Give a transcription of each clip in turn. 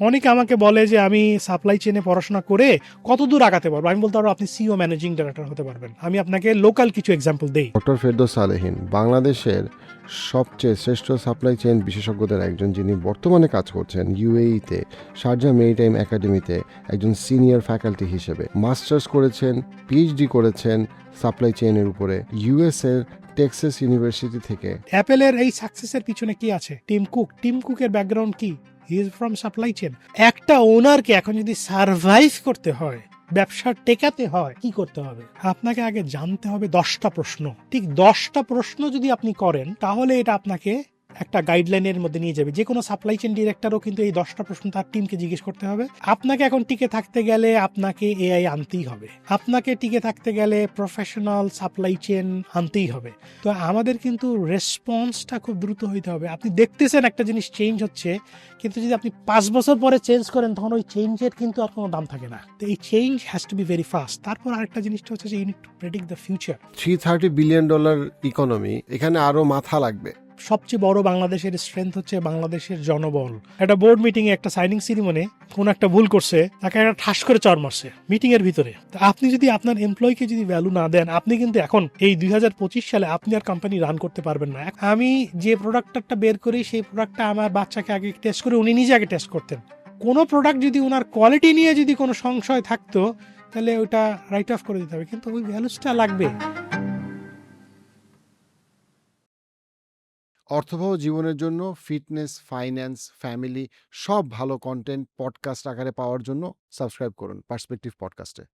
অনেকে আমাকে বলে যে আমি সাপ্লাই চেনে পড়াশোনা করে কত দূর আগাতে পারব? আমি বলতে পারব আপনি সিও ম্যানেজিং ডাইরেক্টর হতে পারবেন। আমি আপনাকে লোকাল কিছু এক্সাম্পল দেই। ডক্টর ফেরদৌস সালেহীন বাংলাদেশের সবচেয়ে শ্রেষ্ঠ সাপ্লাই চেইন বিশেষজ্ঞদের একজন যিনি বর্তমানে কাজ করছেন ইউএইতে শারজা মেরিটাইম একাডেমিতে একজন সিনিয়র ফ্যাকাল্টি হিসেবে। মাস্টার্স করেছেন পিএইচডি করেছেন সাপ্লাই চেইনের উপরে। ইউএস এর টেক্সাস ইউনিভার্সিটি থেকে। অ্যাপেলের এই সাকসেসের পিছনে কি আছে? টিম কুক টিম কুকের ব্যাকগ্রাউন্ড কি? ইজ ফ্রম সাপ্লাই চেন একটা ওনারকে এখন যদি সার্ভাইভ করতে হয়, ব্যবসা টেকাতে হয়, কি করতে হবে? আপনাকে আগে জানতে হবে দশটা প্রশ্ন। ঠিক দশটা প্রশ্ন যদি আপনি করেন, তাহলে এটা আপনাকে একটা গাইডলাইনের মধ্যে নিয়ে যাবে। যে কোনো সাপ্লাই চেন ডিরেক্টরও কিন্তু এই দশটা প্রশ্ন তার টিমকে জিজ্ঞেস করতে হবে। আপনাকে এখন টিকে থাকতে গেলে আপনাকে এআই আনতেই হবে। আপনাকে টিকে থাকতে গেলে প্রফেশনাল সাপ্লাই চেন আনতেই হবে। তো আমাদের কিন্তু রেসপন্সটা খুব দ্রুত হইতে হবে। আপনি দেখতেছেন একটা জিনিস চেঞ্জ হচ্ছে, কিন্তু যদি আপনি পাঁচ বছর পরে চেঞ্জ করেন, তখন ওই চেঞ্জের কিন্তু আর কোনো দাম থাকে না। তো এই change has to be very fast তারপর আরেকটা জিনিসটা হচ্ছে যে unit to predict the future three thirty billion dollar economy এখানে আরও মাথা লাগবে। সবচেয়ে বড় বাংলাদেশের স্ট্রেংথ হচ্ছে বাংলাদেশের জনবল। একটা বোর্ড মিটিং এ একটা সাইনিং সিরিমনে কোন একটা ভুল করছে, তাকে একটা ঠাস করে চর মারছে মিটিং এর ভিতরে আপনি যদি আপনার এমপ্লয়কে যদি ভ্যালু না দেন, আপনি কিন্তু এখন, এই দুই হাজার পঁচিশ সালে আপনি আর কোম্পানি রান করতে পারবেন না। আমি যে প্রোডাক্টটা বের করি, সেই প্রোডাক্টটা আমার বাচ্চাকে আগে টেস্ট করে উনি নিজে আগে টেস্ট করতেন। কোনো প্রোডাক্ট যদি ওনার কোয়ালিটি নিয়ে যদি কোনো সংশয় থাকতো, তাহলে ওটা রাইট অফ করে দিতে হবে। কিন্তু ওই ভ্যালুসটা লাগবে অর্থবহ জীবনের জন্য ফিটনেস ফাইন্যান্স ফ্যামিলি সব ভালো কন্টেন্ট পডকাস্ট আকারে পাওয়ার জন্য সাবস্ক্রাইব করুন পার্সপেক্টিভ পডকাস্টে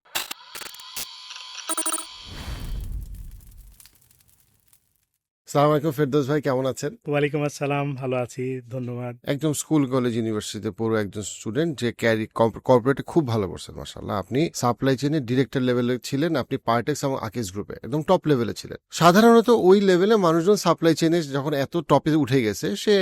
সালাম আলাইকুম ফেরদৌস ভাই কেমন আছেন? ওয়ালাইকুম আসসালাম ভালো আছি ধন্যবাদ। একদম স্কুল কলেজ ইউনিভার্সিটিতে পুরো একজন স্টুডেন্ট যে ক্যারি কর্পোরেটে খুব ভালো করছেন মাসাল্লাহ আপনি সাপ্লাই চেনের ডিরেক্টর লেভেলে ছিলেন আপনি পার্টেক্স এবং আকিস গ্রুপে একদম টপ লেভেলে ছিলেন। সাধারণত ওই লেভেলে মানুষজন সাপ্লাই চেনে যখন এত টপে উঠে গেছে সে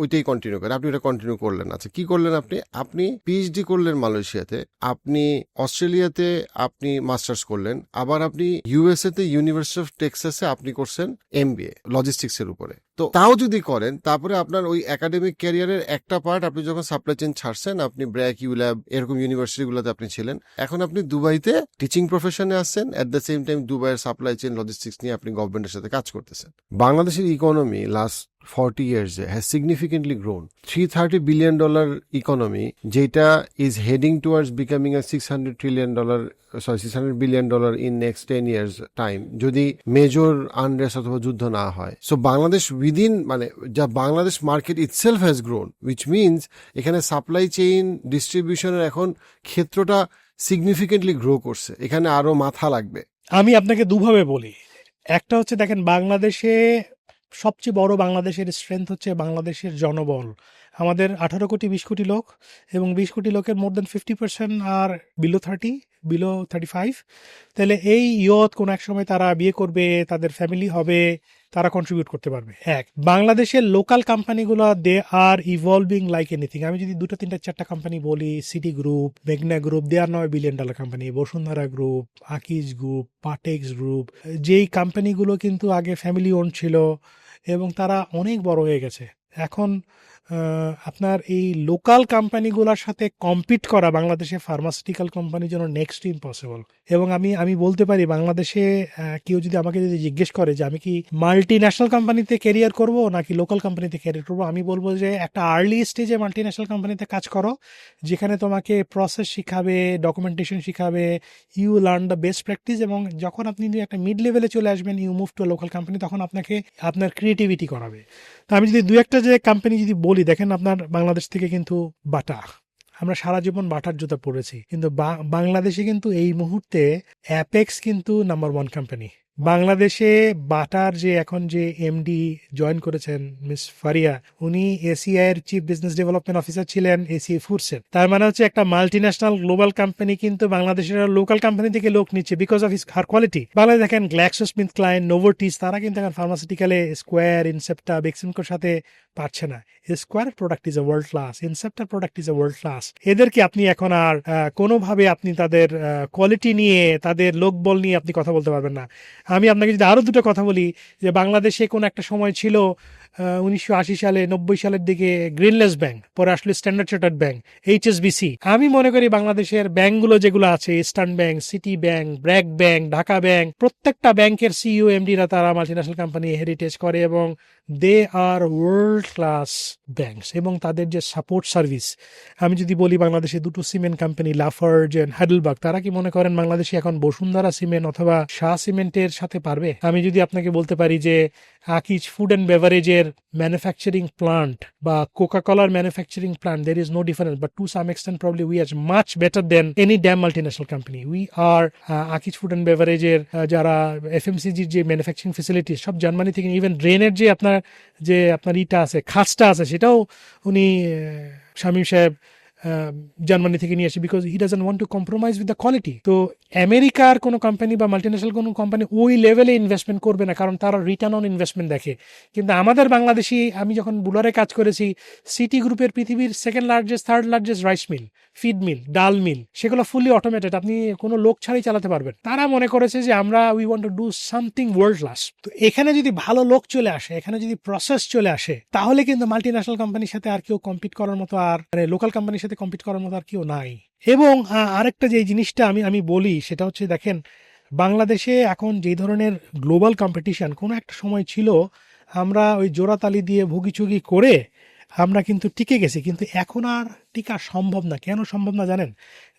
ওইটাই কন্টিনিউ করে। আপনি ওটা কন্টিনিউ করলেন আচ্ছা কি করলেন আপনি? আপনি পিএইচডি করলেন মালয়েশিয়াতে আপনি অস্ট্রেলিয়াতে আপনি মাস্টার্স করলেন আবার আপনি ইউএসএ তে ইউনিভার্সিটি অফ টেক্সাসে আপনি করছেন এমবিএ লজিস্টিক্স এর উপরে। তো তাও যদি করেন, তারপরে আপনার ওই একাডেমিক ক্যারিয়ারের একটা পার্ট আপনি যখন সাপ্লাই চেন ছাড়ছেন, আপনি ব্র্যাক ইউ ইউল্যাব এরকম ইউনিভার্সিটি গুলোতে আপনি ছিলেন। এখন আপনি দুবাইতে টিচিং প্রফেশনে আসছেন এট দ্য সেম টাইম দুবাইয়ের সাপ্লাই চেন লজিস্টিক্স নিয়ে আপনি গভর্নমেন্টের সাথে কাজ করতেছেন। বাংলাদেশের economy last forty years has significantly grown three thirty billion dollar economy যেটা is heading towards becoming a six hundred trillion dollar sorry six hundred billion dollar in next ten years time যদি major unrest অথবা যুদ্ধ না হয়। So Bangladesh within মানে যা Bangladesh market itself has grown which means এখানে supply chain ডিস্ট্রিবিউশনের এখন ক্ষেত্রটা সিগনিফিকেন্টলি গ্রো করছে। এখানে আরও মাথা লাগবে। আমি আপনাকে দুভাবে বলি। একটা হচ্ছে দেখেন, বাংলাদেশে সবচেয়ে বড় বাংলাদেশের স্ট্রেংথ হচ্ছে বাংলাদেশের জনবল। আমাদের আঠারো কোটি, বিশ কোটি লোক এবং বিশ কোটি লোকের more than fifty percent are below thirty below thirty five তাহলে এই ইয়ত কোনো এক সময় তারা বিয়ে করবে, তাদের ফ্যামিলি হবে তারা কন্ট্রিবিউট করতে পারবে। এক, বাংলাদেশের লোকাল কোম্পানিগুলো they are evolving like anything আমি যদি দুটো, তিনটা, চারটা কোম্পানি বলি সিটি গ্রুপ মেঘনা গ্রুপ দে আর নয় billion dollar company Bashundhara group Akij group Partex group যেই কোম্পানিগুলো কিন্তু আগে ফ্যামিলি ওন ছিল, এবং তারা অনেক বড় হয়ে গেছে। এখন আপনার এই লোকাল কোম্পানিগুলোর সাথে কম্পিট করা বাংলাদেশে ফার্মাসিউটিক্যাল কোম্পানির জন্য নেক্সট ইম্পসিবল এবং আমি আমি বলতে পারি বাংলাদেশে কেউ যদি আমাকে যদি জিজ্ঞেস করে যে আমি কি মাল্টি ন্যাশনাল কোম্পানিতে ক্যারিয়ার করব নাকি লোকাল কোম্পানিতে ক্যারিয়ার করব, আমি বলব যে একটা আর্লি স্টেজে মাল্টি ন্যাশনাল কোম্পানিতে কাজ করো, যেখানে তোমাকে প্রসেস শিখাবে documentation শিখাবে you learn the best practice এবং যখন আপনি একটা মিড লেভেলে চলে আসবেন you move to local company তখন আপনাকে, আপনার ক্রিয়েটিভিটি করাবে। আমি যদি দু একটা যে কোম্পানি যদি বলি, দেখেন আপনার বাংলাদেশ থেকে কিন্তু বাটা। আমরা সারা জীবন বাটার জুতা পড়েছি কিন্তু বাংলাদেশে কিন্তু এই মুহূর্তে অ্যাপেক্স কিন্তু নাম্বার ওয়ান কোম্পানি বাংলাদেশে বাটার যে এখন যে এমডি জয়েন করেছেন মিস ফারিয়া উনি এসিআই এর চিফ বিজনেস ডেভেলপমেন্ট অফিসার ছিলেন এসিআই ফুডসের তার মানে হচ্ছে একটা মাল্টি ন্যাশনাল গ্লোবাল কোম্পানি কিন্তু বাংলাদেশের লোকাল কোম্পানি থেকে লোক নিচ্ছে because of his her quality Bangladesh দেখেন গ্ল্যাক্সো স্মিথ ক্লাইন নোভোটিস তারা কিন্তু এখন ফার্মাসিউটিক্যালে স্কোয়ার ইনসেপ্টা বেক্সিমকোর সাথে পারছে না। Square product is a world class ইনসেপ্টার product is a world class এদেরকে আপনি এখন আর কোনোভাবে আপনি তাদের কোয়ালিটি নিয়ে, তাদের লোকবল নিয়ে আপনি কথা বলতে পারবেন না। আমি আপনাকে যদি আরও দুটো কথা বলি যে বাংলাদেশে কোন একটা সময় ছিল উনিশশো আশি সালে, নব্বই সালের দিকে গ্রিনলেস ব্যাংক পরে আসলে স্ট্যান্ডার্ড চার্টার্ড ব্যাংক এইচএসবিসি আমি মনে করি বাংলাদেশের ব্যাংকগুলো যেগুলো আছে Eastern Bank City Bank BRAC Bank Dhaka Bank প্রত্যেকটা ব্যাংকের সিইও এমডিরা তারা মাল্টিন্যাশনাল কোম্পানি হেরিটেজ করে এবং they are world class banks এবং তাদের যে সাপোর্ট সার্ভিস আমি যদি বলি বাংলাদেশে দুটো cement company Lafarge and Heidelberg তারা কি মনে করেন বাংলাদেশে এখন বসুন্ধরা সিমেন্ট অথবা শাহ সিমেন্টের সাথে পারবে? আমি যদি আপনাকে বলতে পারি যে, আকিজ ফুড অ্যান্ড বেভারেজের ম্যানুফ্যাকচারিং প্লান্ট বা Coca collar manufacturing plant there is no difference but to some extent probably we are much better than any damn multinational company we are Akij food and বেভারেজের যারা এফএমসিজির যে manufacturing facility সব Germany থেকে even ড্রেনের যে আপনার যে আপনার ইটা আছে, খাসটা আছে, সেটাও উনি শামীম সাহেব জার্মানি থেকে নিয়ে আসে because he doesn't want to compromise with the quality তো আমেরিকার কোনো কোম্পানি বা মাল্টিন্যাশনাল কোনো কোম্পানি ওই লেভেলে ইনভেস্টমেন্ট করবে না, কারণ তারা রিটার্ন অন ইনভেস্টমেন্ট দেখে। কিন্তু আমাদের বাংলাদেশি, আমি যখন বুলারে কাজ করেছি সিটি গ্রুপের পৃথিবীর second largest third largest rice mill feed mill dal mill সেগুলো ফুললি অটোমেটেড আপনি কোনো লোক ছাড়াই চালাতে পারবেন। তারা মনে করেছে যে আমরা we want to do something world class তো এখানে যদি ভালো লোক চলে আসে, এখানে যদি প্রসেস চলে আসে, তাহলে কিন্তু মাল্টি ন্যাশনাল কোম্পানির সাথে আর কেউ কম্পিট করার মতো আর লোকাল কোম্পানির সাথে কম্পিট করার মতো আর কেউ নাই। এবং আরেকটা যে জিনিসটা আমি আমি বলি, সেটা হচ্ছে দেখেন, বাংলাদেশে এখন যে ধরনের গ্লোবাল কম্পিটিশন কোনো একটা সময় ছিল, আমরা ওই জোড়াতালি দিয়ে ভুগিচুগি করে আমরা কিন্তু টিকে গেছি, কিন্তু এখন আর টিকা সম্ভব না। কেন সম্ভব না জানেন?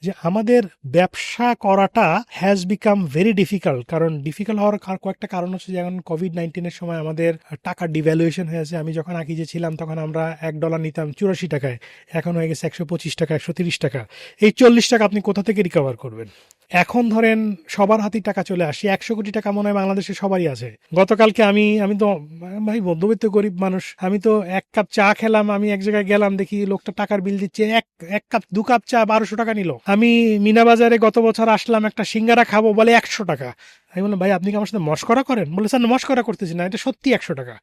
যে আমাদের ব্যবসা করাটা হ্যাজ বিকাম ভেরি ডিফিকাল্ট কারণ ডিফিকাল্ট হওয়ার কয়েকটা কারণ হচ্ছে যেমন কোভিড নাইন্টিনের সময় আমাদের টাকা ডিভ্যালুয়েশন হয়েছে আমি যখন আগে যে ছিলাম তখন আমরা এক ডলার নিতাম চুরাশি টাকায়, এখন হয়ে গেছে একশো পঁচিশ টাকা, একশো তিরিশ টাকা। এই চল্লিশ টাকা আপনি কোথা থেকে রিকভার করবেন? এখন ধরেন সবার হাতে টাকা চলে আসে, একশো কোটি টাকা মনে হয় বাংলাদেশে সবারই আছে। গতকালকে আমি আমি তো, ভাই মধ্যবিত্ত গরিব মানুষ, আমি তো এক কাপ চা খেলাম, আমি এক জায়গায় গেলাম, দেখি লোকটা টাকার বিল দিচ্ছে, এক এক কাপ, দু কাপ চা বারোশো টাকা নিল। আমি মিনা বাজারে গত বছর আসলাম, একটা সিঙ্গারা খাব বলে একশো টাকা। আমি বললাম, ভাই আপনি কি আমার সাথে মস্করা করেন? বলে স্যার মস্করা করতেছি না, এটা সত্যি একশো টাকা।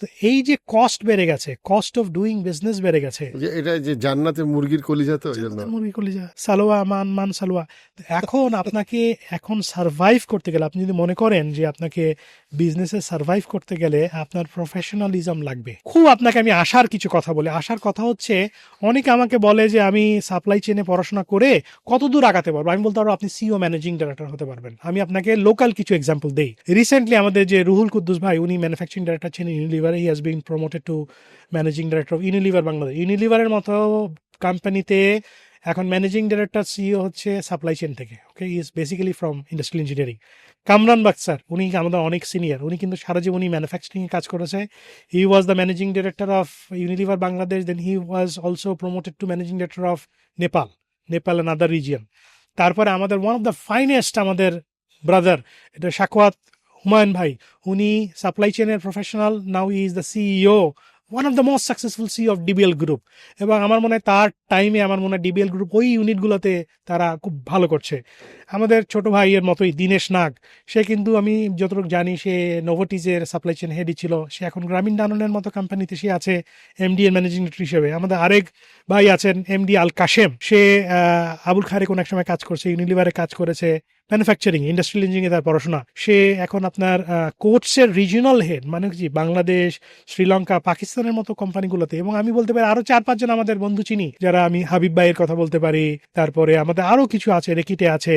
তো এই যে কস্ট বেড়ে গেছে কস্ট অফ ডুইং বিজনেস বেড়ে গেছে। এটা যে জান্নাতে মুরগির কলিজা তো ওই জন্য। মুরগি কলিজা সালোয়া মান মান সালোয়া। এখন আপনাকে এখন সারভাইভ করতে গেলে আপনি যদি মনে করেন যে আপনাকে বিজনেসে সারভাইভ করতে গেলে আপনার প্রফেশনালিজম লাগবে। খুব আপনাকে আমি আশার কিছু কথা বলি। আশার কথা হচ্ছে অনেকে আমাকে বলে যে আমি সাপ্লাই চেনে পড়াশোনা করে কত দূর আগাতে পারব? আমি বলতে পারব আপনি সিও ম্যানেজিং ডাইরেক্টর হতে পারবেন। আমি আপনাকে লোকাল কিছু এক্সাম্পল দেই। রিসেন্টলি আমাদের যে রুহুল কুদ্দুস ভাই উনি ম্যানুফ্যাকচারিং ডাইরেক্টর ছিলেন Unilever he has been promoted to managing director of Unilever Bangladesh ইউনিলিভারের মতো কোম্পানিতে এখন ম্যানেজিং ডাইরেক্টর সিইও হচ্ছে সাপ্লাই চেন থেকে okay is basically from industrial engineering Kamran Baksar উনি আমাদের অনেক সিনিয়র উনি কিন্তু সারা জীবনই ম্যানুফ্যাকচারিং কাজ করেছে। He was the managing director of Unilever Bangladesh then he was also promoted to managing director of Nepal Nepal and other region তারপরে আমাদের ওয়ান অফ দ্য ফাইনেস্ট আমাদের ব্রাদার এটা শাকওয়াত হুমায়ুন ভাই, উনি সাপ্লাই চেনের professional now is the CEO one of the most successful C of DBL group এবং আমার মনে হয় তার টাইমে আমার মনে হয় ডিবিএল গ্রুপ ওই ইউনিটগুলোতে তারা খুব ভালো করছে। আমাদের ছোট ভাইয়ের মতোই দীনেশ নাগ, সে কিন্তু আমি যতটুকু জানি, সে নোভোটিজের সাপ্লাই চেন হেডই ছিল। সে এখন গ্রামীণ ডাননের মতো কোম্পানিতে সে আছে এমডি এর ম্যানেজিং ডিরেক্টর হিসেবে। আমাদের আরেক ভাই আছেন এমডি আল কাশেম সে আবুল খারে কোন এক সময় কাজ করছে ইউনিলিভারে কাজ করেছে। ম্যানুফ্যাকচারিং ইন্ডাস্ট্রিয়াল ইঞ্জিনিয়ারিং তার পড়াশোনা। সে এখন আপনার কোর্টসের রিজিওনাল হেড মানে কি, বাংলাদেশ, শ্রীলঙ্কা, পাকিস্তানের মতো কোম্পানিগুলোতে এবং আমি বলতে পারি, আরও চার, পাঁচজন আমাদের বন্ধু চিনি, যারা আমি হাবিব ভাইয়ের কথা বলতে পারি। তারপরে আমাদের আরও কিছু আছে, রেকিটে আছে।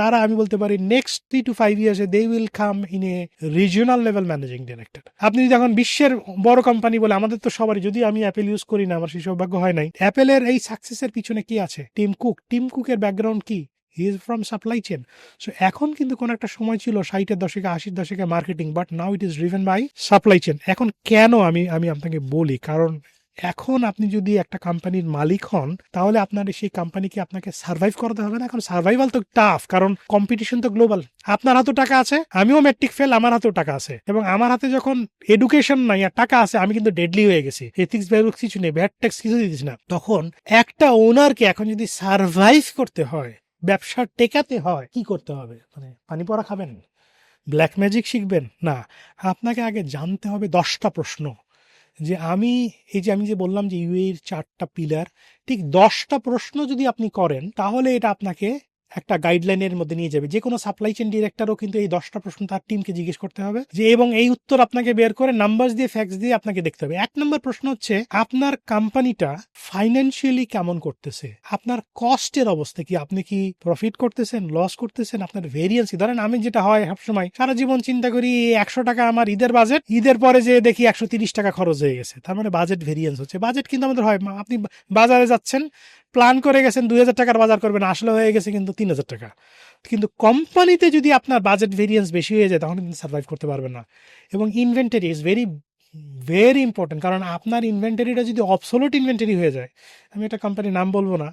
তারা আমি বলতে পারি next three to five ইয়ার্সে they will come in a regional level managing director আপনি যদি এখন বিশ্বের বড় কোম্পানি বলে, আমাদের তো সবারই, যদি আমি অ্যাপেল ইউজ করি না, আমার সেই সৌভাগ্য হয় নাই। অ্যাপেলের এই সাকসেসের পিছনে কি আছে? টিম কুক টিম কুকের ব্যাকগ্রাউন্ড কি? He is from supply chain so এখন কিন্তু কোন একটা সময় ছিল ষাটের দশকে, আশির দশকে marketing but now it is driven by supply chain এখন কেন আমি আমি আপনাকে বলি? কারণ এখন আপনি যদি একটা কোম্পানির মালিক হন, তাহলে আপনার সেই কোম্পানিকে আপনাকে সার্ভাইভ করতে হবে না। এখন সার্ভাইভাল তো টাফ কারণ কম্পিটিশন তো গ্লোবাল আপনার হাতেও টাকা আছে, আমিও ম্যাট্রিক ফেল আমার হাতেও টাকা আছে। এবং আমার হাতে যখন এডুকেশন নাই আর টাকা আছে, আমি কিন্তু ডেডলি হয়ে গেছি। এথিক্স ভ্যালু কিছু নেই ব্যাড ট্যাক্স কিছু দিচ্ছি না। তখন একটা ওনারকে এখন যদি সার্ভাইভ করতে হয় ব্যবসা টেকাতে হয়, কি করতে হবে? মানে পানি পড়া খাবেন? ব্ল্যাক ম্যাজিক শিখবেন? না। আপনাকে আগে জানতে হবে দশটা প্রশ্ন। যে আমি, এই যে আমি যে বললাম যে ইউএর চারটা পিলার ঠিক দশটা প্রশ্ন যদি আপনি করেন, তাহলে এটা আপনাকে একটা গাইডলাইনের মধ্যে নিয়ে যাবে। যে কোনো সাপ্লাই চেন ডিরেক্টরও কিন্তু এই দশটা প্রশ্ন তার টিমকে জিজ্ঞেস করতে হবে যে, এবং এই উত্তর আপনাকে বের করে নাম্বার দিয়ে ফ্যাক্স দিয়ে আপনাকে দেখতে হবে। এক নম্বর প্রশ্ন হচ্ছে, আপনার কোম্পানিটা ফাইন্যান্সিয়ালি কেমন করতেছে? আপনার কস্টের অবস্থা কি? আপনি কি প্রফিট করতেছেন? লস করতেছেন? আপনার ভেরিয়েন্স ধরেন আমি যেটা হয় সবসময় সারা জীবন চিন্তা করি, একশো টাকা আমার ঈদের বাজেট ঈদের পরে যে দেখি একশো তিরিশ টাকা খরচ হয়ে গেছে। তার মানে বাজেট ভেরিয়েন্স হচ্ছে। বাজেট কিন্তু আমাদের হয়, আপনি বাজারে যাচ্ছেন প্ল্যান করে গেছেন দুই হাজার টাকার বাজার করবেন, আসলে হয়ে গেছে কিন্তু তিন হাজার টাকা। কিন্তু কোম্পানিতে যদি আপনার বাজেট ভেরিয়েন্স বেশি হয়ে যায়, তখন কিন্তু সার্ভাইভ করতে পারবেন না। এবং inventory is very very important কারণ আপনার ইনভেন্টারিটা যদি অবসোলুট ইনভেন্টারি হয়ে যায়, আমি একটা কোম্পানির নাম বলব না,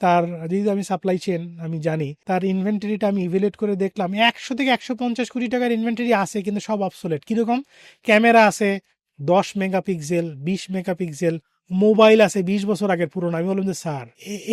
তার যদি আমি সাপ্লাই চেন আমি জানি, তার ইনভেন্টারিটা আমি ইভ্যালুয়েট করে দেখলাম, একশো থেকে একশো পঞ্চাশ কোটি টাকার ইনভেন্টারি আছে, কিন্তু সব অবসোলেট কীরকম? ক্যামেরা আছে, দশ মেগাপিক্সেল, বিশ মেগাপিক্সেল মোবাইল আছে বিশ বছর আগের পুরনো, আমি বললাম যে, স্যার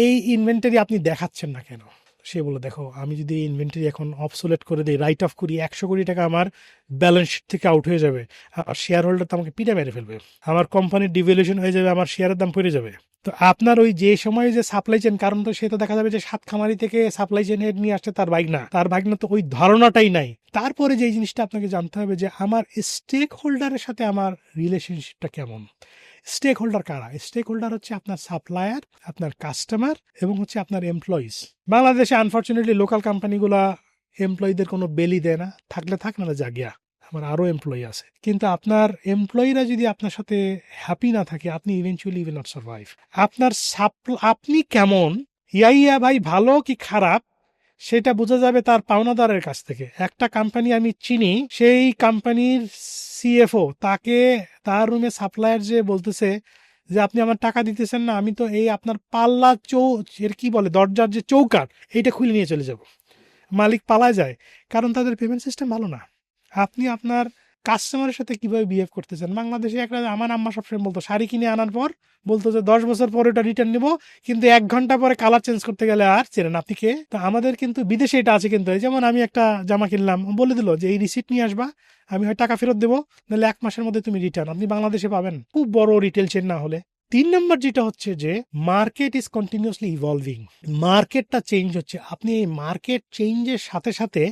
এই ইনভেন্টারি আপনি দেখাচ্ছেন না কেন? সে বলে দেখো, আমি যদি ইনভেন্টারি এখন অবসোলেট করে দিই রাইট অফ করি, একশো কোটি টাকা আমার ব্যালেন্স শিট থেকে আউট হয়ে যাবে আর শেয়ার হোল্ডার তো আমাকে পিঠে মেরে ফেলবে, আমার কোম্পানির ডিভ্যালুয়েশন হয়ে যাবে, আমার শেয়ারের দাম পড়ে যাবে। তো আপনার ওই যে সময় যে সাপ্লাই চেন কারণ তো সে তো দেখা যাবে যে সাত খামারি থেকে সাপ্লাই চেন হেড নিয়ে আসছে তার বাইক না তার বাইক না তো ওই ধারণাটাই নাই। তারপরে যে জিনিসটা আপনাকে জানতে হবে যে, আমার স্টেক হোল্ডারের সাথে আমার রিলেশনশিপটা কেমন? স্টেক হোল্ডার কারা? স্টেক হোল্ডার হচ্ছে আপনার সাপ্লায়ার আপনার কাস্টমার এবং হচ্ছে আপনার এমপ্লয়িজ বাংলাদেশে আনফর্চুনেটলি লোকাল কোম্পানিগুলা এমপ্লয়ীদের কোনো বেলি দেয় না। থাকলে থাক না জাগিয়া আমার আরও এমপ্লয়ি আছে। কিন্তু আপনার এমপ্লয়িরা যদি আপনার সাথে হ্যাপি না থাকে, আপনি ইভেনচুয়ালি উইল নট সার্ভাইভ আপনার সাপ্ল- আপনি কেমন? ইয়া ইয়া ভাই ভালো কি খারাপ? সেটা বোঝা যাবে তার পাওনাদারের কাছ থেকে। একটা কোম্পানি আমি চিনি, সেই কোম্পানির সিএফও তাকে তার রুমে সাপ্লায়ার যে বলতেছে যে, আপনি আমার টাকা দিতেছেন না, আমি তো এই আপনার পাল্লা চৌ এর কি বলে? দরজার যে চৌকাট এইটা খুলে নিয়ে চলে যাব। মালিক পালায় যায়। কারণ তাদের পেমেন্ট সিস্টেম ভালো না। আপনি আপনার কাস্টমারের সাথে কীভাবে বিহেভ করতেছেন বাংলাদেশে একটা, আমার আম্মা সবসময় বলতো, শাড়ি কিনে আনার পর বলতো যে, দশ বছর পরে ওটা রিটার্ন নিবো, কিন্তু এক ঘণ্টা পরে কালার চেঞ্জ করতে গেলে আর চেনেন আপনি কে? তো আমাদের কিন্তু বিদেশে এটা আছে কিন্তু যেমন আমি একটা জামা কিনলাম, বলে দিল যে, এই রিসিপ্ট নিয়ে আসবা, আমি হয় টাকা ফেরত দেবো, নাহলে এক মাসের মধ্যে তুমি রিটার্ন আপনি বাংলাদেশে পাবেন, খুব বড় রিটেল চেন না হলে। তিন নম্বর যেটা হচ্ছে যে মার্কেট ইজ কন্টিনিউসলি ইভলভিং মার্কেটটা চেঞ্জ হচ্ছে। আপনি এই মার্কেট চেঞ্জের সাথে সাথে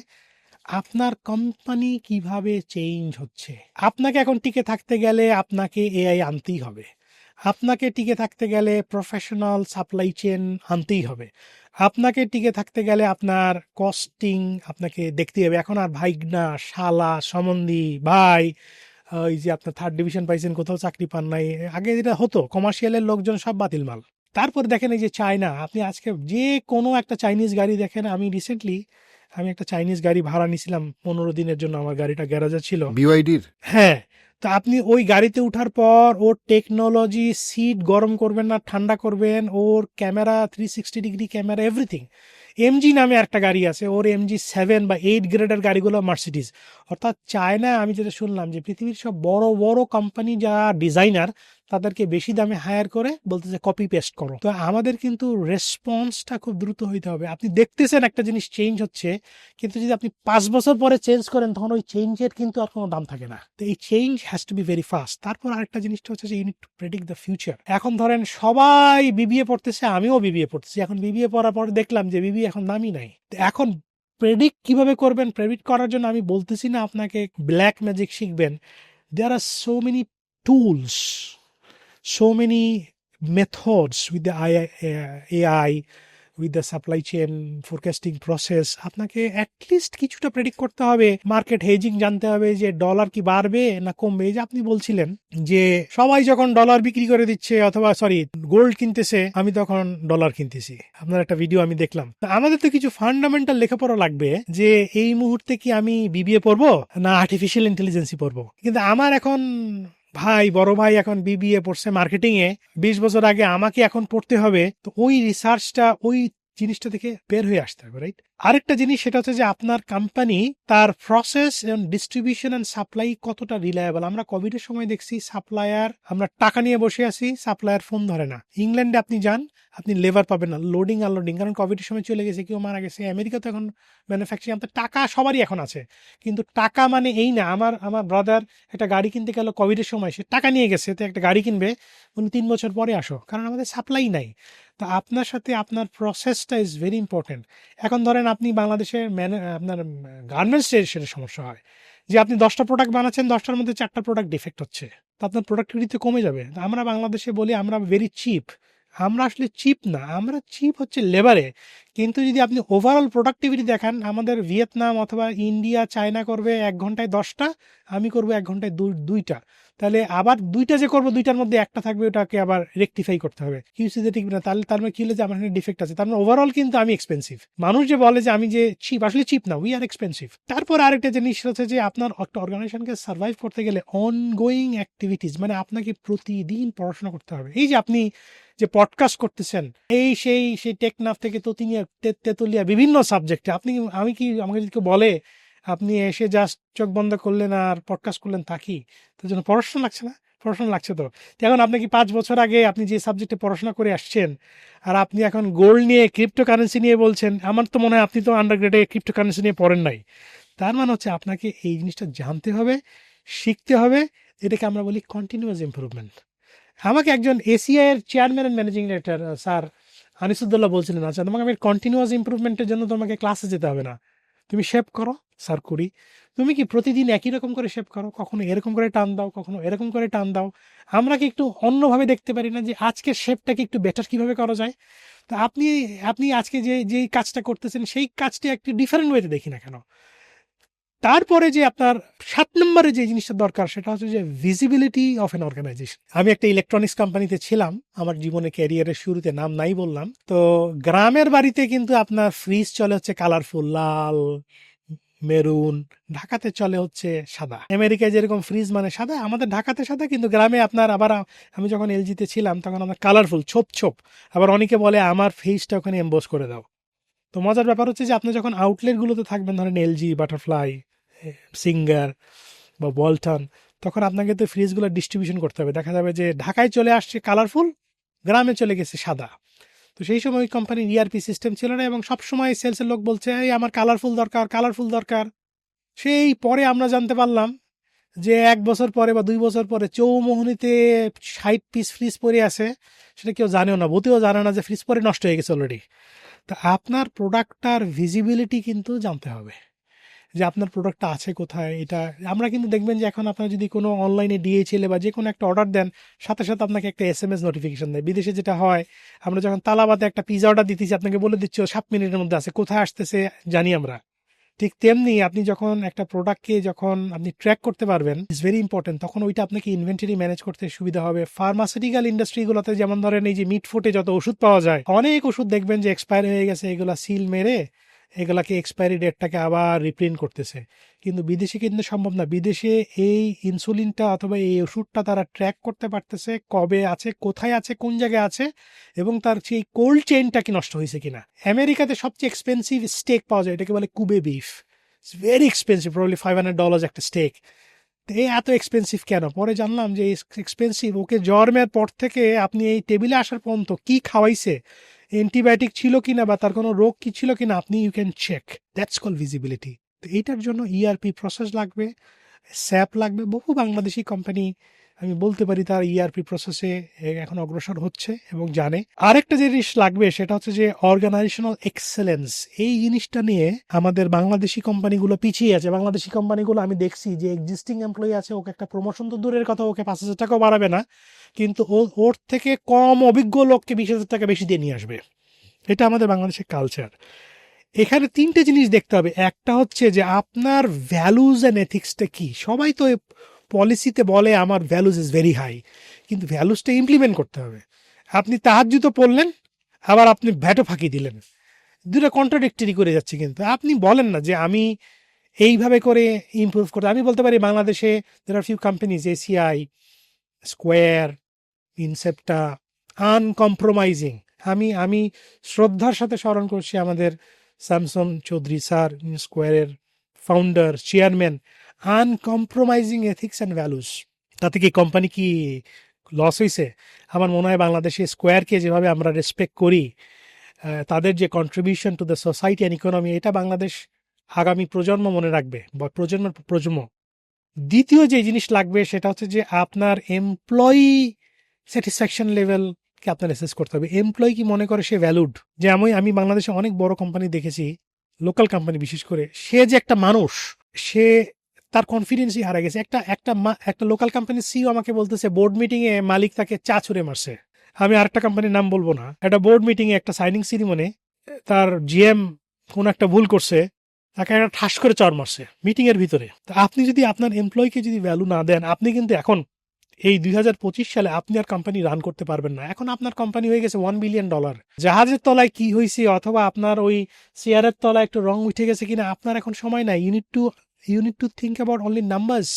আপনার কোম্পানি কীভাবে চেঞ্জ হচ্ছে? আপনাকে এখন টিকে থাকতে গেলে আপনাকে এআই আনতেই হবে। আপনাকে টিকে থাকতে গেলে প্রফেশনাল সাপ্লাই চেন আনতেই হবে। আপনাকে টিকে থাকতে গেলে আপনার কস্টিং আপনাকে দেখতে হবে। এখন আর ভাইগনা শালা, সম্বন্ধী, ভাই, ওই যে আপনার থার্ড ডিভিশন পাইছেন, কোথাও চাকরি পান নাই। আগে যেটা হতো কমার্শিয়ালের লোকজন সব বাতিল মাল। তারপর দেখেন এই যে চায়না আপনি আজকে যে কোনো একটা চাইনিজ গাড়ি দেখেন, আমি রিসেন্টলি আমি একটা চাইনিজ গাড়ি ভাড়া নিয়েছিলাম পনেরো দিনের জন্য আমার গাড়িটা গ্যারাজে ছিল। বিওয়াইডির হ্যাঁ তো আপনি ওই গাড়িতে উঠার পর ওর টেকনোলজি সিট গরম করবেন না ঠান্ডা করবেন ওর camera three sixty degree camera everything MG নামে একটা গাড়ি আছে ওর এমজি সেভেন বা এইট গ্রেডের গাড়িগুলো মার্সিডিজ অর্থাৎ চায়নায় আমি যেটা শুনলাম যে পৃথিবীর সব বড় বড় কোম্পানি যারা ডিজাইনার তাদেরকে বেশি দামে হায়ার করে বলতেছে কপি পেস্ট করো। তো আমাদের কিন্তু রেসপন্সটা খুব দ্রুত হইতে হবে। আপনি দেখতেছেন একটা জিনিস চেঞ্জ হচ্ছে, কিন্তু যদি আপনি পাঁচ বছর পরে চেঞ্জ করেন, তখন ওই চেঞ্জের কিন্তু আর কোনো দাম থাকে না। তো এই change has to be very fast তারপর আরেকটা জিনিসটা হচ্ছে যে you need to predict the future এখন ধরেন সবাই বিবিএ পড়তেছে, আমিও বিবিএ পড়তেছি। এখন বিবিএ পড়ার পর দেখলাম যে বিবিএ এখন দামই নাই। এখন প্রেডিক্ট কীভাবে করবেন প্রেডিক্ট করার জন্য আমি বলতেছি না, আপনাকে ব্ল্যাক ম্যাজিক শিখবেন। There are so many tools so many methods with the AI, with the supply chain forecasting process আপনাকে অ্যাটলিস্ট কিছুটা প্রেডিক্ট করতে হবে। মার্কেট হেজিং জানতে হবে যে ডলার কি বাড়বে না কমবে। যে আপনি বলছিলেন যে সবাই যখন ডলার বিক্রি করে দিচ্ছে অথবা সরি গোল্ড কিনতেছে আমি তখন ডলার কিনতেছি। আপনার একটা ভিডিও আমি দেখলাম। আমাদের তো কিছু ফান্ডামেন্টাল লেখাপড়া লাগবে যে এই মুহূর্তে কি আমি বিবিএ পড়ব না আর্টিফিশিয়াল ইন্টেলিজেন্সি পড়ব। কিন্তু আমার এখন ভাই, বড় ভাই এখন বিবিএ পড়ছে মার্কেটিং এ বিশ বছর আগে আমাকে এখন পড়তে হবে, তো ওই রিসার্চটা ওই জিনিসটা থেকে বের হয়ে আসতে হবে রাইট আরেকটা জিনিস সেটা হচ্ছে যে আপনার কোম্পানি তার প্রসেস এবং ডিস্ট্রিবিউশন অ্যান্ড সাপ্লাই কতটা রিলায়েবল আমরা কোভিডের সময় দেখছি সাপ্লায়ার আমরা টাকা নিয়ে বসে আছি সাপ্লায়ার ফোন ধরে না। ইংল্যান্ডে আপনি যান, আপনি লেবার পাবেন না লোডিং আনলোডিং কারণ কোভিডের সময় চলে গেছে, কেউ মারা গেছে। আমেরিকা তো এখন ম্যানুফ্যাকচারিং আপনার টাকা সবারই এখন আছে। কিন্তু টাকা মানে এই না, আমার আমার ব্রাদার একটা গাড়ি কিনতে গেল কোভিডের সময়, সে টাকা নিয়ে গেছে তো একটা গাড়ি কিনবে, উনি তিন বছর পরে আসো কারণ আমাদের সাপ্লাই নাই। তো আপনার সাথে আপনার প্রসেসটা ইজ ভেরি ইম্পর্টেন্ট এখন ধরেন আপনি বাংলাদেশের ম্যানে, আপনার গার্মেন্টস ট্রেডিশনের সমস্যা হয়। যে আপনি দশটা প্রোডাক্ট বানাচ্ছেন, দশটার মধ্যে চারটা প্রোডাক্ট ডিফেক্ট হচ্ছে। তো আপনার প্রোডাক্টিভিটি কমে যাবে। আমরা বাংলাদেশে বলি আমরা ভেরি চিপ আমরা আসলে চিপ না। আমরা চিপ হচ্ছে লেবারে কিন্তু যদি আপনি ওভারঅল প্রোডাক্টিভিটি দেখান, আমাদের ভিয়েতনাম অথবা ইন্ডিয়া, চায়না করবে এক ঘন্টায় দশটা, আমি করব এক ঘন্টায় দুই দুইটা। তাহলে আবার দুইটা যে করব, দুইটার মধ্যে একটা থাকবে, ওটাকে আবার রেকটিফাই করতে হবে। কিউসিতে ঠিক না তাহলে তার মানে কি হলো যে আমার এখানে ডিফেক্ট আছে। তার মানে ওভারঅল কিন্তু আমি এক্সপেন্সিভ মানুষ যে বলে যে আমি যে চিপ আসলে চিপ না উই আর এক্সপেন্সিভ তারপর আরেকটা জিনিস হচ্ছে যে আপনার একটা অর্গানাইজেশনকে সার্ভাইভ করতে গেলে অনগোয়িং অ্যাক্টিভিটিস মানে আপনাকে প্রতিদিন পড়াশোনা করতে হবে। এই যে আপনি যে পডকাস্ট করতেছেন, এই সেই সেই টেকনাফ থেকে তে- তেতুলিয়া বিভিন্ন সাবজেক্টে আপনি আমি কি, আমাকে যদি কেউ বলে আপনি এসে জাস্ট চোখ বন্ধ করলেন আর পডকাস্ট করলেন তা কি? তার জন্য পড়াশোনা লাগছে না? পড়াশোনা লাগছে তো। এখন আপনি কি পাঁচ বছর আগে আপনি যে সাবজেক্টে পড়াশোনা করে আসছেন, আর আপনি এখন গোল্ড নিয়ে ক্রিপ্টো কারেন্সি নিয়ে বলছেন, আমার তো মনে হয় আপনি তো আন্ডারগ্রেডে ক্রিপ্টো কারেন্সি নিয়ে পড়েন নাই। তার মানে হচ্ছে আপনাকে এই জিনিসটা জানতে হবে, শিখতে হবে এটাকে আমরা বলি কন্টিনিউয়াস ইম্প্রুভমেন্ট আমাকে একজন এসিআই এর chairman and managing director sir Anisuddowlah বলছিলেন আচ্ছা তোমাকে আমি কন্টিনিউয়াস ইম্প্রুভমেন্টের জন্য তোমাকে ক্লাসে যেতে হবে না। তুমি শেপ করো সার্কুরি করি। তুমি কি প্রতিদিন একই রকম করে শেপ করো? কখনো এরকম করে টান দাও, কখনো এরকম করে টান দাও। আমরা কি একটু অন্যভাবে দেখতে পারি না যে আজকের শেপটাকে একটু বেটার কীভাবে করা যায়? তো আপনি আপনি আজকে যে, যেই কাজটা করতেছেন, সেই কাজটি একটু ডিফারেন্ট ওয়েতে দেখি না কেন? তারপরে যে আপনার সাত নম্বরে যে জিনিসটা দরকার, সেটা হচ্ছে যে ভিজিবিলিটি অফ এন অর্গানাইজেশন আমি একটা ইলেকট্রনিক্স কোম্পানিতে ছিলাম, আমার জীবনে ক্যারিয়ারের শুরুতে নাম নাই বললাম। তো গ্রামের বাড়িতে কিন্তু আপনার ফ্রিজ চলে হচ্ছে কালারফুল লাল, মেরুন, ঢাকাতে চলে হচ্ছে সাদা। আমেরিকায় যেরকম ফ্রিজ মানে সাদা, আমাদের ঢাকাতে সাদা, কিন্তু গ্রামে আপনার আবার আমি যখন এলজিতে ছিলাম, তখন আমার কালারফুল ছোপ ছোপ। আবার অনেকে বলে, আমার ফ্রিজটা ওখানে এম্বোস করে দাও। তো মজার ব্যাপার হচ্ছে যে আপনি যখন আউটলেটগুলোতে থাকবেন, ধরেন এলজি বাটারফ্লাই সিঙ্গার বা বলটন তখন আপনাকে তো ফ্রিজগুলো ডিস্ট্রিবিউশন করতে হবে। দেখা যাবে যে ঢাকায় চলে আসছে কালারফুল গ্রামে চলে গেছে সাদা। তো সেই সময় ওই কোম্পানির ইআরপি সিস্টেম ছিল না এবং সবসময় সেলসের লোক বলছে, এই আমার কালারফুল দরকার কালারফুল দরকার। সেই পরে আমরা জানতে পারলাম যে এক বছর পরে বা দুই বছর পরে চৌমোহনীতে ষাট পিস ফ্রিজ পরে আছে। সেটা কেউ জানেও না, ভূতেও জানে না যে ফ্রিজ পরে নষ্ট হয়ে গেছে অলরেডি তা আপনার প্রোডাক্টটার ভিজিবিলিটি কিন্তু জানতে হবে। যে আপনার প্রোডাক্টটা আছে কোথায়, এটা, আমরা কিন্তু দেখবেন যে এখন আপনার যদি কোনো অনলাইনে ডিএইচএল বা যে কোনো একটা অর্ডার দেন, সাথে সাথে আপনাকে একটা এস এম এস নোটিফিকেশন দেয়। বিদেশে যেটা হয়, আমরা যখন তালাবাদে একটা পিজা অর্ডার দিতেছি, আপনাকে বলে দিচ্ছি সাত মিনিটের মধ্যে আছে, কোথায় আসতেছে, জানি আমরা। ঠিক তেমনি আপনি যখন একটা প্রোডাক্টকে যখন আপনি ট্র্যাক করতে পারবেন ইটস ভেরি ইম্পর্টেন্ট তখন ওইটা আপনাকে ইনভেন্টারি ম্যানেজ করতে সুবিধা হবে। ফার্মাসিউটিক্যাল ইন্ডাস্ট্রিগুলোতে যেমন ধরেন এই যে মিট ফুটে যত ওষুধ পাওয়া যায়, অনেক ওষুধ দেখবেন যে এক্সপায়ার হয়ে গেছে, এগুলা সিল মেরে এগুলাকে এক্সপায়ারি ডেটটাকে আবার রিপ্রিন্ট করতেছে। কিন্তু বিদেশে কিন্তু সম্ভব না। বিদেশে এই ইনসুলিনটা অথবা এই ওষুধটা তারা ট্র্যাক করতে পারতেছে কবে আছে, কোথায় আছে, কোন জায়গায় আছে এবং তার সেই কোল্ড চেইনটা কি নষ্ট হয়েছে কিনা। আমেরিকাতে সবচেয়ে এক্সপেন্সিভ স্টেক পাওয়া যায়, এটাকে বলে Kobe beef it's very expensive probably five hundred dollar একটা স্টেক তো এই এত এক্সপেন্সিভ কেন? পরে জানলাম যে এক্সপেন্সিভ ওকে জন্মের পর থেকে আপনি এই টেবিলে আসার পর্যন্ত কি খাওয়াইছে? অ্যান্টিবায়োটিক ছিল কিনা বা তার কোনো রোগ কি ছিল কিনা আপনি you can check that's call visibility তো এইটার জন্য ইআরপি প্রসেস লাগবে স্যাপ লাগবে, বহু বাংলাদেশি কোম্পানি আমি বলতে পারি তার ইআরপি প্রসেসে এখন অগ্রসর হচ্ছে এবং জানে। আরেকটা জিনিস লাগবে সেটা হচ্ছে যে অর্গানাইজেশনাল এক্সেলেন্স এই জিনিসটা নিয়ে আমাদের বাংলাদেশি কোম্পানিগুলো পিছিয়ে আছে। বাংলাদেশি কোম্পানিগুলো আমি দেখছি যে এক্সিস্টিং এমপ্লয়ি আছে, ওকে একটা প্রমোশন তো দূরের কথা, ওকে পাঁচ হাজার টাকাও বাড়াবে না, কিন্তু ওর থেকে কম অভিজ্ঞ লোককে বিশ হাজার টাকা বেশি দিয়ে নিয়ে আসবে। এটা আমাদের বাংলাদেশের কালচার এখানে তিনটে জিনিস দেখতে হবে। একটা হচ্ছে যে আপনার ভ্যালুজ অ্যান্ড এথিক্সটা কি? সবাই তো পলিসিতে বলে আমার ভ্যালুজ ইজ ভেরি হাই কিন্তু ভ্যালুজটা ইমপ্লিমেন্ট করতে হবে। আপনি তাহাজ্জুতো পড়লেন, আবার আপনি ভ্যাটও ফাঁকি দিলেন। দুটো কন্ট্রাডিক্টরি করে যাচ্ছে কিন্তু। আপনি বলেন না যে আমি এইভাবে করে ইমপ্রুভ করতে আমি বলতে পারি বাংলাদেশে there are few companies ACI Square Incepta uncompromising আমি আমি শ্রদ্ধার সাথে স্মরণ করছি আমাদের স্যামসন চৌধুরী স্যার স্কোয়ারের founder chairman uncompromising ethics and values তাতে কি কোম্পানি কি লস হয়েছে আমার মনে হয় বাংলাদেশে স্কোয়ারকে যেভাবে আমরা রেসপেক্ট করি তাদের যে contribution to the society and economy এটা বাংলাদেশ আগামী প্রজন্ম মনে রাখবে, বা প্রজন্মের প্রজন্ম। দ্বিতীয় যে জিনিস লাগবে সেটা হচ্ছে যে আপনার এমপ্লয়ি স্যাটিসফ্যাকশন লেভেলকে আপনার অ্যাসেস করতে হবে। এমপ্লয়ি কি মনে করে সে ভ্যালুড যে আমি আমি বাংলাদেশে অনেক বড় কোম্পানি দেখেছি লোকাল কোম্পানি বিশেষ করে, সে যে একটা মানুষ, সে তার কনফিডেন্সই হারা গেছে। একটা একটা একটা লোকাল কোম্পানির সিও আমাকে বলতেছে বোর্ড মিটিং এ মালিক তাকে চা ছুড়ে মারছে। আমি আরেকটা কোম্পানির নাম বলব না। একটা বোর্ড মিটিং এ একটা সাইনিং সিরিমনে তার জিএম কোন একটা ভুল করছে, তাকে একটা ঠাস করে চর মারছে মিটিং এর ভিতরে। তা আপনি যদি আপনার এমপ্লয়িকে যদি ভ্যালু না দেন, আপনি কিন্তু এখন, এই দুই হাজার পঁচিশ সালে আপনি আর কোম্পানি রান করতে পারবেন না। এখন আপনার কোম্পানি হয়ে গেছে ওয়ান বিলিয়ন ডলার জাহাজের তলায় কি হয়েছে অথবা আপনার ওই চেয়ারের তলায় একটু রং উঠে গেছে কিনা, আপনার এখন সময় নাই। You need to you need to think about only numbers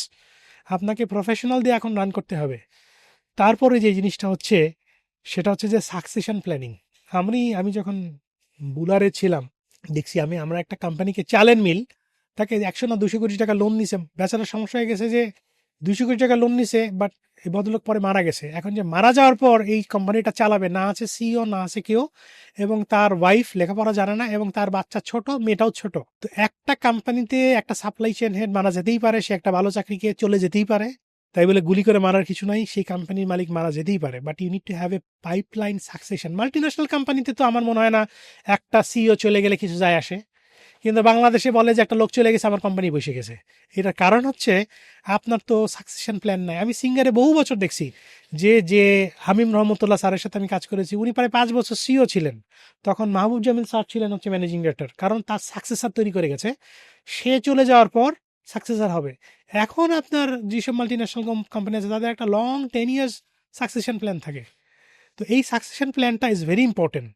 আপনাকে প্রফেশনাল দিয়ে এখন রান করতে হবে। তারপরে যে জিনিসটা হচ্ছে, সেটা হচ্ছে যে সাকসেশন প্ল্যানিং আমি আমি যখন বুলারে ছিলাম, দেখছি আমি, আমরা একটা কোম্পানিকে চালেন মিল তাকে একশো না দুশো কোটি টাকা লোন নিছে। বেচারা সমস্যা হয়ে গেছে যে দুশো কোটি টাকা লোন নিছে বাট এই ভদ্রলোক পরে মারা গেছে। এখন যে মারা যাওয়ার পর এই কোম্পানিটা চালাবে, না আছে সিও না আছে কেউ, এবং তার ওয়াইফ লেখাপড়া জানে না, এবং তার বাচ্চা ছোট, মেয়েটাও ছোট। তো একটা কোম্পানিতে একটা সাপ্লাই চেন হেড মারা যেতেই পারে, সে একটা ভালো চাকরিকে চলে যেতেই পারে। তাই বলে গুলি করে মারার কিছু নাই, সেই কোম্পানির মালিক মারা যেতেই পারে। But you need to have a pipeline succession multinational কোম্পানিতে তো আমার মনে হয় না একটা সিও চলে গেলে কিছু যায় আসে। কিন্তু বাংলাদেশে বলে যে একটা লোক চলে গেছে, আমার কোম্পানি বসে গেছে। এটার কারণ হচ্ছে আপনার তো সাকসেশন প্ল্যান নাই। আমি সিঙ্গারে বহু বছর দেখছি যে যে হামিম রহমতুল্লাহ স্যারের সাথে আমি কাজ করেছি, উনি প্রায় পাঁচ বছর সিও ছিলেন। তখন মাহবুব জামিল স্যার ছিলেন হচ্ছে ম্যানেজিং ডিরেক্টর কারণ তার সাকসেসার তৈরি করে গেছে। সে চলে যাওয়ার পর সাকসেসার হবে। এখন আপনার যেসব মাল্টি ন্যাশনাল কোম্পানি আছে, তাদের একটা long ten years succession plan থাকে। তো এই সাকসেশন প্ল্যানটা ইজ ভেরি ইম্পর্টেন্ট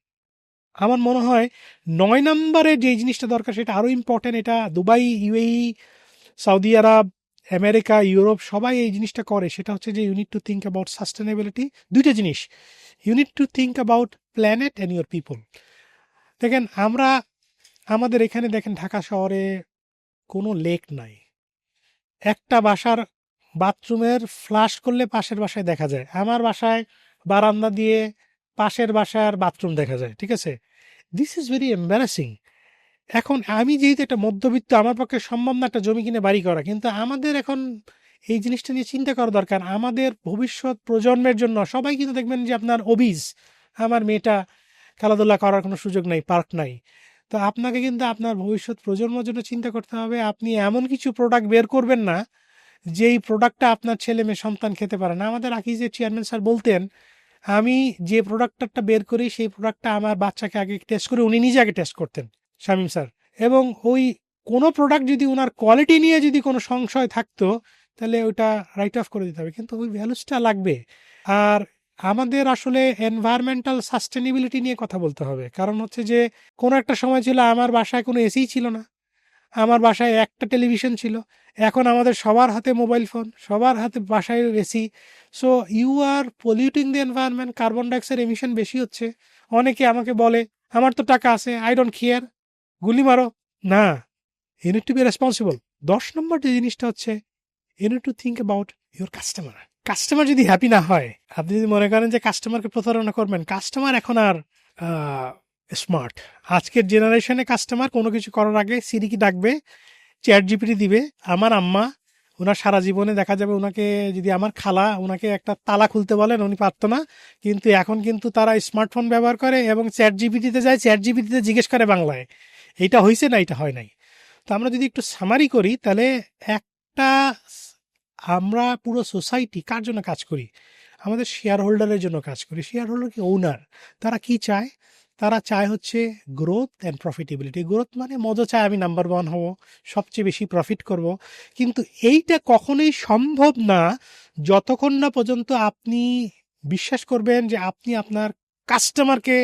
আমার মনে হয় নয় নম্বরে যে জিনিসটা দরকার সেটা আরও ইম্পর্টেন্ট এটা Dubai UAE Saudi Arab America Europe সবাই এই জিনিসটা করে। সেটা হচ্ছে যে you need to think about sustainability দুইটা জিনিস। You need to think about planet and your people দেখেন, আমরা, আমাদের এখানে দেখেন ঢাকা শহরে কোনো লেক নাই। একটা বাসার বাথরুমের ফ্লাশ করলে পাশের বাসায় দেখা যায়। আমার বাসায় বারান্দা দিয়ে পাশের বাসার বাথরুম দেখা যায়, ঠিক আছে? দিস ইজ ভেরি এম্বারাসিং এখন আমি যেহেতু একটা মধ্যবিত্ত, আমার পক্ষে সম্ভব না একটা জমি কিনে বাড়ি করা, কিন্তু আমাদের এখন এই জিনিসটা নিয়ে চিন্তা করা দরকার। আমাদের ভবিষ্যৎ প্রজন্মের জন্য সবাই কিন্তু দেখবেন যে আপনার অবিজ আমার মেয়েটা খেলাধুলা করার কোনো সুযোগ নাই, পার্ক নাই। তো আপনাকে কিন্তু আপনার ভবিষ্যৎ প্রজন্মের জন্য চিন্তা করতে হবে, আপনি এমন কিছু প্রোডাক্ট বের করবেন না, যেই প্রোডাক্টটা আপনার ছেলে মেয়ে সন্তান খেতে পারে না। আমাদের আকিজের চেয়ারম্যান স্যার বলতেন আমি যে প্রোডাক্টটা বের করি, সেই প্রোডাক্টটা আমার বাচ্চাকে আগে টেস্ট করে উনি নিজে আগে টেস্ট করতেন, শামীম স্যার। এবং ওই কোনো প্রোডাক্ট যদি ওনার কোয়ালিটি নিয়ে যদি কোনো সংশয় থাকতো, তাহলে ওটা রাইট অফ করে দিতে হবে। কিন্তু ওই ভ্যালুসটা লাগবে। আর আমাদের আসলে এনভায়রনমেন্টাল সাস্টেনেবিলিটি নিয়ে কথা বলতে হবে। কারণ হচ্ছে যে, কোনো একটা সময় ছিল আমার বাসায় কোনো এসি ছিল না। আমার বাসায় একটা টেলিভিশন ছিল। এখন আমাদের সবার হাতে মোবাইল ফোন, সবার হাতে বাসায় AC. So you are polluting the environment carbon dioxide emission বেশি হচ্ছে। অনেকে আমাকে বলে, আমার তো টাকা আছে আই ডোন্ট কেয়ার গুলি মারো। না ইউনিট টু বি রেসপন্সিবল দশ নম্বর যে জিনিসটা হচ্ছে you need to think about your customer customer যদি হ্যাপি না হয়, আপনি যদি মনে করেন যে কাস্টমারকে প্রতারণা করবেন কাস্টমার এখন আর স্মার্ট আজকের জেনারেশনে কাস্টমার কোনো কিছু করার আগে সিরিকি ডাকবে? চ্যাট জিপিটি দিবে। আমার আম্মা, ওনার সারা জীবনে দেখা যাবে ওনাকে, যদি আমার খালা ওনাকে একটা তালা খুলতে বলেন, উনি পারতো না। কিন্তু এখন কিন্তু তারা স্মার্টফোন ব্যবহার করে এবং চ্যাট জিপিটিতে যায় চ্যাট জিপিটিতে জিজ্ঞেস করে বাংলায়। এইটা হয়েছে না এটা হয় নাই। তো আমরা যদি একটু সামারি করি, তাহলে একটা আমরা পুরো সোসাইটি কার জন্য কাজ করি? আমাদের শেয়ার হোল্ডারের জন্য কাজ করি। শেয়ার হোল্ডার কি ওনার তারা কি চায়? তারা চায় হচ্ছে গ্রোথ অ্যান্ড প্রফিটেবিলিটি গ্রোথ মানে মজা চায় আমি নাম্বার ওয়ান হব, সবচেয়ে বেশি প্রফিট করব। কিন্তু এইটা কখনোই সম্ভব না যতক্ষণ না পর্যন্ত আপনি বিশ্বাস করবেন যে আপনি আপনার কাস্টমারকে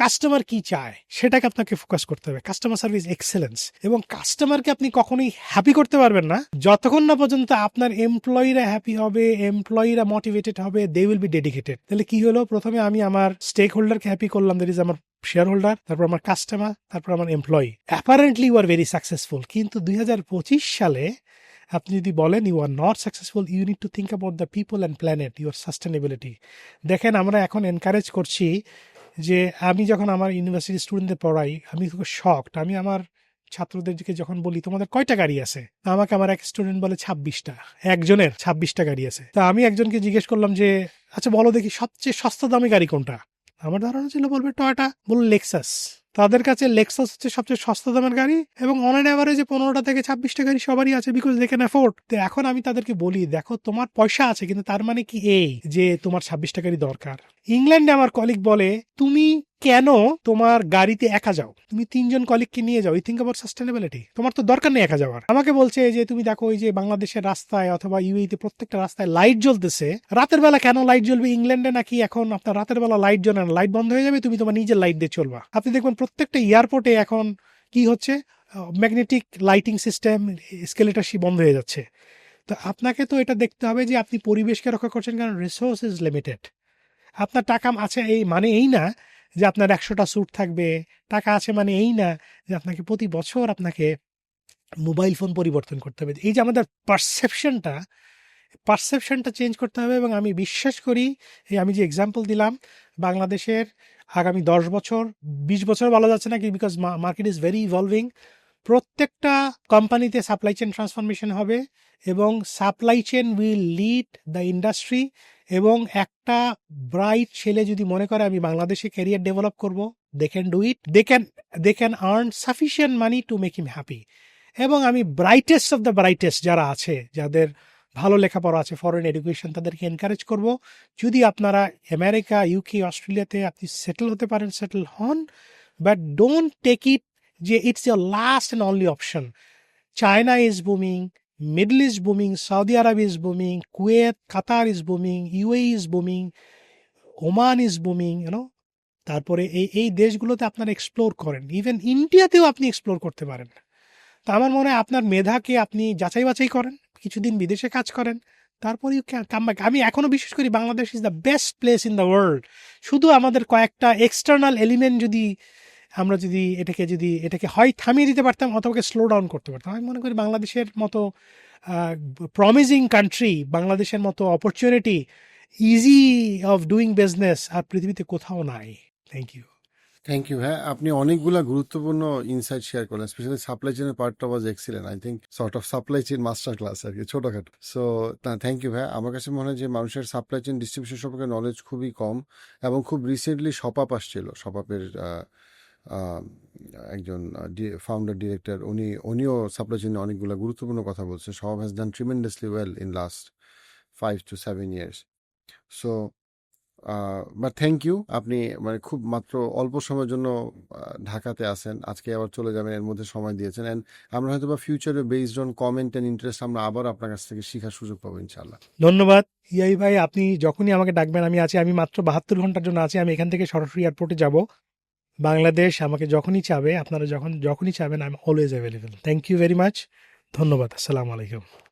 কাস্টমার কি চায়, সেটাকে আপনাকে ফোকাস করতে হবে। কাস্টমার সার্ভিস এক্সেলেন্স এবং কাস্টমারকে আপনি কখনোই হ্যাপি করতে পারবেন না। যতক্ষণ না পর্যন্ত আপনার এমপ্লয়িরা হ্যাপি হবে এমপ্লয়িরা মোটিভেটেড হবে দে উইল বি ডেডিকেটেড তাহলে কি হলো? প্রথমে আমি আমার স্টেক হোল্ডারকে হ্যাপি করলাম দ্যাট ইজ আমার শেয়ার হোল্ডার তারপর আমার কাস্টমার তারপর আমার employee apparently you are very successful কিন্তু দুই হাজার পঁচিশ সালে আপনি যদি বলেন you are not successful you need to think about the people and planet your sustainability দেখেন, আমরা এখন এনকারেজ করছি যে আমি যখন আমার ইউনিভার্সিটি স্টুডেন্টদের পড়াই, আমি খুব শখ আমি আমার ছাত্রদেরকে যখন বলি, তোমাদের কয়টা গাড়ি আছে? আমাকে আমার এক স্টুডেন্ট বলে, ছাব্বিশটা। একজনের ছাব্বিশটা গাড়ি আছে। তা আমি একজনকে জিজ্ঞেস করলাম যে আচ্ছা বলো দেখি, সবচেয়ে সস্তা দামি গাড়ি কোনটা? আমার ধারণা ছিল বলবে টয়টা বলল লেক্সাস তাদের কাছে লেক্সাস হচ্ছে সবচেয়ে সস্তা দামের গাড়ি এবং অন এন অ্যাভারেজে পনেরোটা থেকে ছাব্বিশটা গাড়ি সবারই আছে বিকজ দে ক্যান অ্যাফোর্ড তো এখন আমি তাদেরকে বলি, দেখো তোমার পয়সা আছে, কিন্তু তার মানে কি এই যে তোমার ছাব্বিশটা গাড়ি দরকার। ইংল্যান্ডে আমার কলিগ বলে, তুমি কেন তোমার গাড়িতে একা যাও? তুমি তিনজন কলিগকে নিয়ে যাও। থিঙ্ক অ্যাবাউট সাস্টেনেবিলিটি তোমার তো দরকার নেই একা যাওয়ার। আমাকে বলছে যে, তুমি দেখো ওই যে বাংলাদেশের রাস্তায় অথবা ইউএইতে প্রত্যেকটা রাস্তায় লাইট জ্বলতেছে। রাতের বেলা কেন লাইট জ্বলবে? ইংল্যান্ডে নাকি এখন আপনার রাতের বেলা লাইট জ্বলে না। লাইট বন্ধ হয়ে যাবে, তুমি তোমার নিজের লাইট দিয়ে চলবা। আপনি দেখবেন প্রত্যেকটা এয়ারপোর্টে এখন কি হচ্ছে? ম্যাগনেটিক লাইটিং সিস্টেম স্কেলেটারশি বন্ধ হয়ে যাচ্ছে। তো আপনাকে তো এটা দেখতে হবে যে, আপনি পরিবেশকে রক্ষা করছেন কারণ রিসোর্স ইজ লিমিটেড আপনার টাকা আছে এই মানে এই না যে আপনার একশোটা স্যুট থাকবে, টাকা আছে মানে এই না যে আপনাকে প্রতি বছর আপনাকে মোবাইল ফোন পরিবর্তন করতে হবে। এই যে আমাদের পারসেপশনটা পারসেপশনটা চেঞ্জ করতে হবে এবং আমি বিশ্বাস করি, এই আমি যে এক্সাম্পল দিলাম, বাংলাদেশের আগামী দশ বছর, বিশ বছর বলা যাচ্ছে না কি because market is very evolving প্রত্যেকটা কোম্পানিতে সাপ্লাই চেন ট্রান্সফরমেশন হবে এবং supply chain will lead the industry এবং একটা ব্রাইট ছেলে যদি মনে করে আমি বাংলাদেশে ক্যারিয়ার ডেভেলপ করব they can do it they can they can earn sufficient money to make him happy এবং আমি ব্রাইটেস্ট অফ দ্য ব্রাইটেস্ট যারা আছে, যাদের ভালো লেখাপড়া আছে ফরেন এডুকেশন তাদেরকে এনকারেজ করব। যদি আপনারা আমেরিকা ইউকে অস্ট্রেলিয়াতে আপনি সেটেল হতে পারেন সেটেল হন বাট ডোন্ট টেক ইট যে it's your last and only option China is booming middle is booming Saudi Arab is booming Kuwait Qatar is booming UAE is booming Oman is booming you know তারপরে এই এই দেশগুলোতে আপনারা explore করেন। Even ইন্ডিয়াতেও আপনি explore করতে পারেন। তা আমার মনে হয় আপনার মেধাকে আপনি যাচাই বাছাই করেন, কিছুদিন বিদেশে কাজ করেন, তারপরে ইউ ক্যান কাম ব্যাক আমি এখনও বিশ্বাস করি Bangladesh is the best place in the world শুধু আমাদের কয়েকটা এক্সটার্নাল এলিমেন্ট যদি আমরা যদি এটাকে যদি, এটাকে হয় থামিয়ে দিতে পারতাম অথবা স্লো ডাউন করতে পারতাম। আমি মনে করি বাংলাদেশের মতো প্রমিজিং কান্ট্রি বাংলাদেশের মতো opportunity easy of doing business আর পৃথিবীতে কোথাও নাই। থ্যাংক ইউ থ্যাংক ইউ হ্যাঁ আপনি অনেকগুলা গুরুত্বপূর্ণ ইনসাইট শেয়ার করলেন স্পেশালি সাপ্লাই চেনের পার্টটা was excellent I think sort of supply chain master class আর কি, ছোটখাটো। সো থ্যাংক ইউ ভাই। আমার কাছে মনে হয় যে মানুষের সাপ্লাই চেন ডিস্ট্রিবিউশন সম্পর্কে নলেজ খুবই কম এবং খুব রিসেন্টলি সপাপ আসছিল। সপাপের একজন ফাউন্ডার ডিরেক্টর উনি, উনিও সাপ্লাই চেনে অনেকগুলো গুরুত্বপূর্ণ কথা বলছে। সব has done tremendously well in last five to seven years so but thank you আপনি মানে খুব মাত্র অল্প সময়ের জন্য ঢাকাতে আসেন আজকে আবার চলে যাবেন, এর মধ্যে সময় দিয়েছেন। অ্যান্ড আমরা হয়তো বা ফিউচারে based on comment and interest আমরা আবার আপনার কাছ থেকে শেখার সুযোগ পাবো ইনশাল্লাহ ধন্যবাদ। ইয়াই ভাই, আপনি যখনই আমাকে ডাকবেন, আমি আছি, আমি মাত্র বাহাত্তর ঘণ্টার জন্য আছি, আমি এখান থেকে সরাসরি এয়ারপোর্টে যাব। বাংলাদেশ আমাকে যখনই চাবে, আপনারা যখন, যখনই চাবেন I am always available thank you very much ধন্যবাদ, আসসালামু আলাইকুম।